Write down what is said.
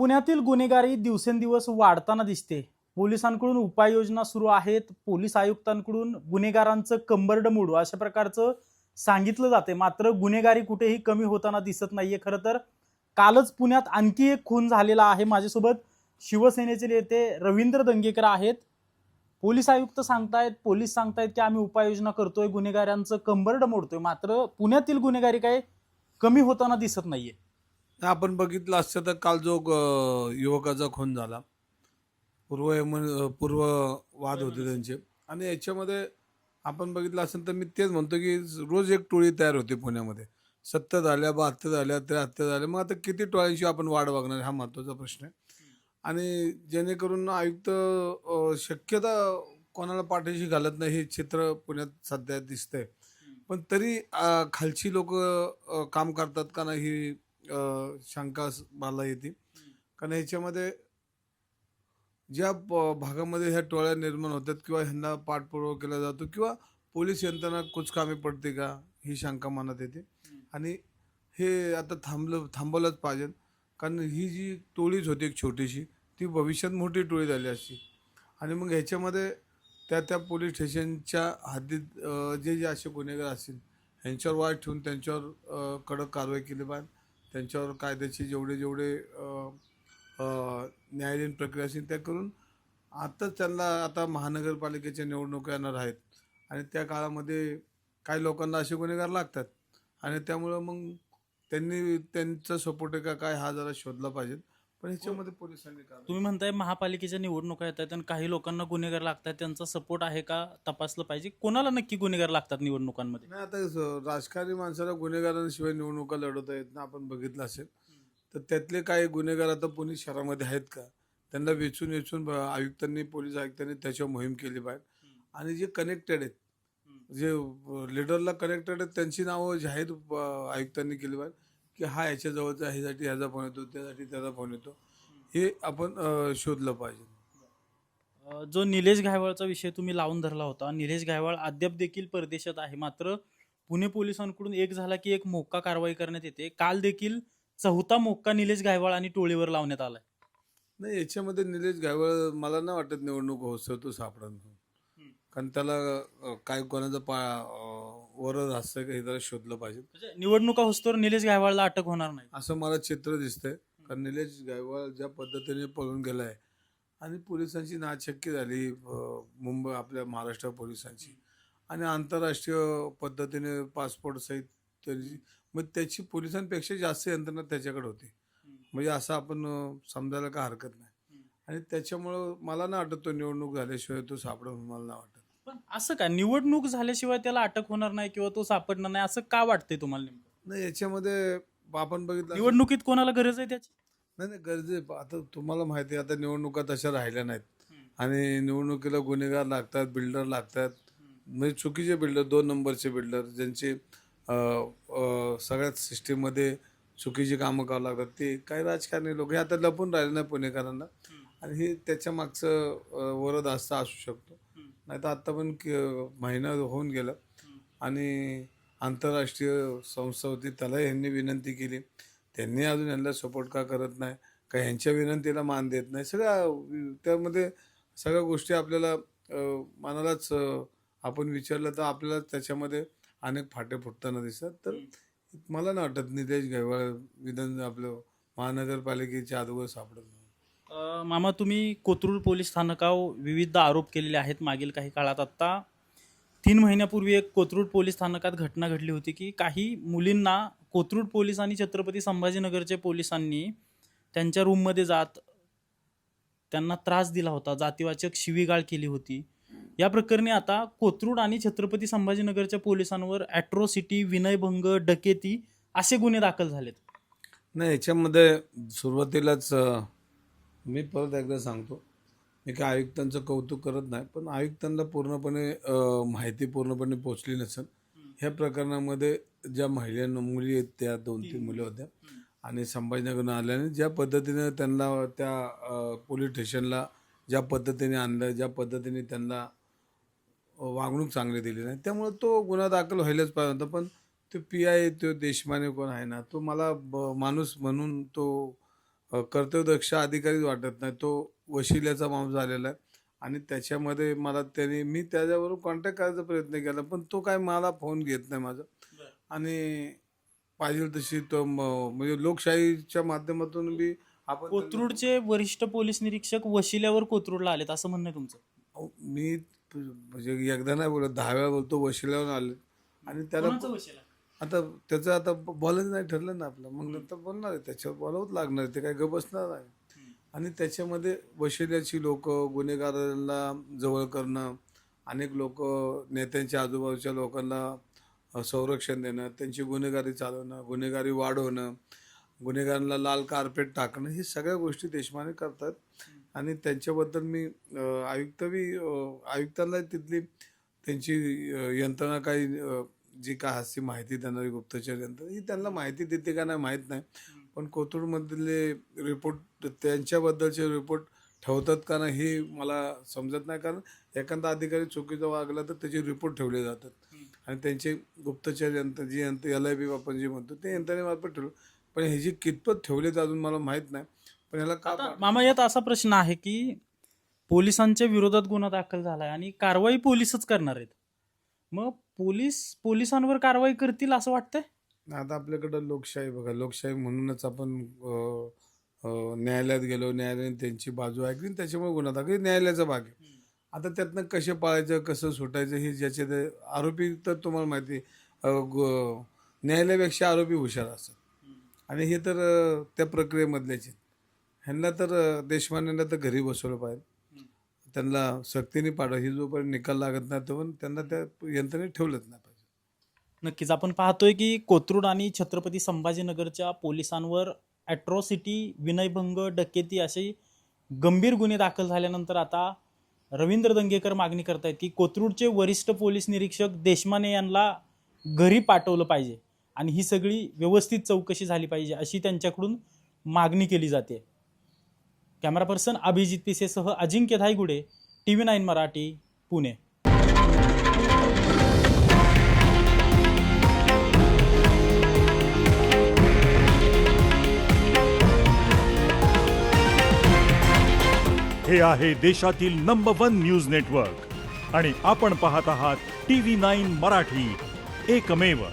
पुण्यातील गुन्हेगारी दिवसेंदिवस वाढताना दिसते. पोलिसांकडून उपाययोजना सुरू आहेत. पोलीस आयुक्तांकडून गुन्हेगारांचं कंबरड मोडू अशा प्रकारचं सांगितलं जाते. मात्र गुन्हेगारी कुठेही कमी होताना दिसत नाहीये खरं तर. कालच पुण्यात आणखी एक खून झालेला आहे माझ्यासोबत. शिवसेनेचे नेते रवींद्र दंगेकर आहेत. पोलीस आयुक्त सांगतायत पोलीस सांगतायत की आम्ही उपाययोजना करतोय गुन्हेगारांचं कंबरड मोडतोय. मात्र पुण्यातील गुन्हेगारी काय कमी होताना दिसत नाहीये. आपण बघितलं असतं तर काल जो युवकाचा खून झाला. पूर्व पूर्व वाद होते त्यांचे. आणि याच्यामध्ये आपण बघितलं असेल तर मी तेच म्हणतो की रोज एक टोळी तयार होते पुण्यामध्ये. सत्तर झाल्या बहात्तर झाल्या त्र्याहत्तर झाल्या. मग आता किती टोळ्यांची आपण वाढ बघणार हा महत्त्वाचा प्रश्न आहे. आणि जेणेकरून आयुक्त शक्यता कोणाला पाठीशी घालत नाही हे चित्र पुण्यात सध्या दिसतंय. पण तरी खालची लोक काम करतात का नाही ही शंका मला येते. कारण याच्यामध्ये ज्या भागामध्ये ह्या टोळ्या निर्माण होतात किंवा ह्यांना पाठपुरावा केला जातो किंवा पोलीस यंत्रणा कुछ कामी पडते का ही शंका मनात येते. आणि हे आता थांबलं थांबवलंच पाहिजे. कारण ही जी टोळीच होती एक छोटीशी ती भविष्यात मोठी टोळी झाली असती. आणि मग ह्याच्यामध्ये त्या त्या पोलीस स्टेशनच्या हद्दीत जे जे असे गुन्हेगार असतील ह्यांच्यावर वाट ठेवून त्यांच्यावर कडक कारवाई केली पाहिजे. त्यांच्यावर कायद्याचे जेवढे जेवढे न्यायालयीन प्रक्रिया असेल त्या करून आताच त्यांना आता महानगरपालिकेच्या निवडणुका येणार आहेत. आणि त्या काळामध्ये काही लोकांना असे गुन्हेगार लागतात. आणि त्यामुळं मग त्यांनी त्यांचा सपोर्ट आहे का काय हा जरा शोधला पाहिजे पण ह्याच्यामध्ये पोलिसांनी काय तुम्ही म्हणताय महापालिकेच्या निवडणुका येत आहेत आणि काही लोकांना गुन्हेगार लागतात त्यांचा सपोर्ट आहे का? तपासलं पाहिजे. कोणाला नक्की गुन्हेगार लागतात निवडणुकांमध्ये? नाही आता स- राजकारणी माणसाला गुन्हेगारांशिवाय निवडणुका लढवता येत ना आपण बघितलं असेल. तर त्यातले काही गुन्हेगार आता पुणे शहरामध्ये आहेत का? त्यांना वेचून वेचून ब- आयुक्तांनी पोलीस आयुक्तांनी त्याच्यावर मोहीम केली पाहिजे आणि जे कनेक्टेड आहेत जे लिडरला कनेक्टेड आहेत त्यांची नावं जाहीर ब- आयुक्तांनी केली पाहिजे की हा ह्याच्या जवळचा ह्यासाठी ह्याचा फोन येतो त्यासाठी त्याचा फोन येतो. हे आपण अं, शोधलं पाहिजे. अ, जो निलेश घायवळचा विषय तुम्ही लावून धरला होता निलेश घायवळ अद्याप देखील परदेशात आहे. मात्र पुणे पोलिसांकडून एक झाला की एक मोक्का कारवाई करण्यात येते. काल देखील चौथा मोक्का निलेश घायवळ आणि टोळीवर लावण्यात आलाय. नाही याच्यामध्ये निलेश गायवळ मला नाही वाटत निवडणूक होतो तो सापडा कारण त्याला अं, काय कोणाचं पा अं, वरद असतं का हे जरा शोधलं पाहिजे. म्हणजे निवडणुका होस्तोवर निलेश घायवळला अटक होणार नाही. असं मला चित्र दिसतंय. कारण निलेश गायवळ ज्या पद्धतीने पळून गेलाय आणि पोलिसांची नाचक्की झाली अं, मुंबई आपल्या महाराष्ट्र पोलिसांची. आणि आंतरराष्ट्रीय पद्धतीने पासपोर्ट सहित त्याची मग त्याची पोलिसांपेक्षा जास्त यंत्रणा त्याच्याकडे होती. म्हणजे असं आपण अं, समजायला काय हरकत नाही. आणि त्याच्यामुळं मला नाही वाटत तो निवडणूक झाल्याशिवाय तो सापडून मला नाही वाटत. पण असं का? निवडणूक झाल्याशिवाय त्याला अटक होणार नाही किंवा तो सापडणार नाही? असं का वाटतंय तुम्हाला नेमकं? नाही याच्यामध्ये आपण बघितलं निवडणुकीत कोणाला गरज आहे त्याची? नाही नाही गरजे आता तुम्हाला माहिती आहे आता निवडणुका तशा राहिल्या नाहीत. आणि निवडणुकीला गुन्हेगार लागतात बिल्डर लागतात. म्हणजे चुकीचे बिल्डर दोन नंबरचे बिल्डर ज्यांचे अं, अं, सगळ्याच सिस्टीममध्ये चुकीची कामं करावं लागतात. ते काही राजकारणी लोक हे आता लपून राहिले नाही पुणेकरांना. आणि हे त्याच्या मागचं अं, वरद असता असू शकतो. नाही तर आत्ता पण क- महिना होऊन गेला. आणि आंतरराष्ट्रीय संस्था होती त्याला ह्यांनी विनंती केली. त्यांनी अजून यांना सपोर्ट का करत नाही का ह्यांच्या विनंतीला मान देत नाही सगळ्या त्यामध्ये सगळ्या गोष्टी आपल्याला मनालाच आपण विचारलं तर आपल्याला त्याच्यामध्ये अनेक फाटे फुटताना दिसतात. तर मला नाही वाटत नितेश गायवाळ विधान आपलं महानगरपालिकेच्या अगोदर सापडत नाही. अ, मामा तुम्ही कोथरूड पोलीस स्थानकावर विविध आरोप केलेले आहेत मागील काही काळात. आत्ता तीन महिन्यापूर्वी एक कोथरूड पोलीस स्थानकात घटना घडली होती की काही मुलींना कोथरूड पोलीस आणि छत्रपती संभाजीनगरचे पोलिसांनी त्यांच्या रूममध्ये जात त्यांना त्रास दिला होता जातीवाचक शिवीगाळ केली होती. या प्रकरणी आता कोथरूड आणि छत्रपती संभाजीनगरच्या पोलिसांवर ॲट्रोसिटी विनयभंग डकेती असे गुन्हे दाखल झालेत. नाही याच्यामध्ये सुरुवातीलाच मी परत एकदा सांगतो. मी काय आयुक्तांचं कौतुक करत नाही पण आयुक्तांना पूर्णपणे माहिती पूर्णपणे पोचली नसेल. ह्या प्रकरणामध्ये ज्या महिलांना मुली आहेत त्या दोन तीन मुली होत्या आणि संभाजीनगरनं आल्याने ज्या पद्धतीने त्यांना त्या पोलीस स्टेशनला ज्या पद्धतीने आणलं ज्या पद्धतीने त्यांना वागणूक चांगली दिली नाही त्यामुळे तो गुन्हा दाखल व्हायलाच पाहिजे होता. पण तो पी आय तो देशमाने कोण आहे ना तो मला ब- माणूस म्हणून तो कर्तव्यदक्ष अधिकारीच वाटत नाही. तो वशिल्याचा माणूस झालेला आहे. आणि त्याच्यामध्ये मला त्याने मी त्याच्याबरोबर कॉन्टॅक्ट करायचा प्रयत्न केला पण तो काय मला फोन घेत नाही माझा. आणि पाहिजे तशी तो म- म्हणजे लोकशाहीच्या माध्यमातून बी आपण कोथरूडचे वरिष्ठ पोलीस निरीक्षक वशिल्यावर कोथरूडला आलेत असं म्हणणं तुमचं? मी म्हणजे एकदा नाही बोलत दहा वेळा बोलतो वशिल्यावर आले आणि त्याला? आता त्याचं आता ब- नाही ठरलं ना आपलं. मग नंतर बोलणार आहे. त्याच्यावर बोलावंच लागणार आहे. ते काय ग बसणार आहे आणि त्याच्यामध्ये वशिल्याची लोक गुन्हेगारांना जवळ करणं अनेक लोक नेत्यांच्या आजूबाजूच्या लोकांना संरक्षण देणं त्यांची गुन्हेगारी चालवणं गुन्हेगारी वाढवणं गुन्हेगारांना लाल कार्पेट टाकणं हे सगळ्या गोष्टी देशमाने करतात. आणि त्यांच्याबद्दल मी आयुक्त बी आयुक्तांना तिथली त्यांची यंत्रणा काही जी काय हस्ती माहिती देणारी गुप्तचर यंत्रणा ही त्यांना माहिती देते का नाही माहीत नाही. पण कोथरूडमधले रिपोर्ट त्यांच्याबद्दलचे रिपोर्ट ठेवतात का नाही हे मला समजत नाही. कारण एखादा अधिकारी चुकीचा वागला तर त्याचे रिपोर्ट ठेवले जातात. आणि त्यांचे गुप्तचर यंत्र जी यंत्र एल आय बी आपण जे म्हणतो ते यंत्रणेमार्फत ठेवलं. पण हे जे कितपत ठेवलेत अजून मला माहीत नाही. पण ह्याला का मामा यात असा प्रश्न आहे की पोलिसांच्या विरोधात गुन्हा दाखल झालाय आणि कारवाई पोलीसच करणार आहेत. मग पोलीस पोलिसांवर कारवाई करतील असं वाटतंय? आता आपल्याकडं लोकशाही बघा लोकशाही म्हणूनच आपण अ, अ, न्यायालयात गेलो न्यायालयाने त्यांची बाजू ऐकली आणि त्याच्यामुळे गुन्हा दाखल. हे न्यायालयाचा भाग आहे. आता त्यातनं कसे पाळायचं कसं सुटायचं हे ज्याचे ते आरोपी तर तुम्हाला माहिती आहे, अ, ग- न्यायालयापेक्षा आरोपी हुशार असतात. आणि हे तर अ, त्या प्रक्रियेमधल्याचे ह्यांना तर अ, देशमान्यांना तर घरी बसवलं पाहिजे. त्यांना सक्तीने पाडा. ही जोपर्यंत निकाल लागत नाही तोपर्यंत त्यांना त्या यंत्रणेत ठेवलंच नाही पाहिजे. नक्कीच. आपण पाहतोय की कोथरूड आणि छत्रपती संभाजीनगरच्या पोलिसांवर ॲट्रॉसिटी विनयभंग डकेती असे गंभीर गुन्हे दाखल झाल्यानंतर आता रवींद्र दंगेकर मागणी करतायत की कोथरूडचे वरिष्ठ पोलीस निरीक्षक देशमाने यांना घरी पाठवलं पाहिजे आणि ही सगळी व्यवस्थित चौकशी झाली पाहिजे अशी त्यांच्याकडून मागणी केली जाते. Camera person Abhijit पिसेसह Ajinkya Dhaygude T V nine Marathi Pune. हे आहे देशातील नंबर वन न्यूज नेटवर्क आणि आपण पाहत आहात टी व्ही नाईन मराठी. एकमेव.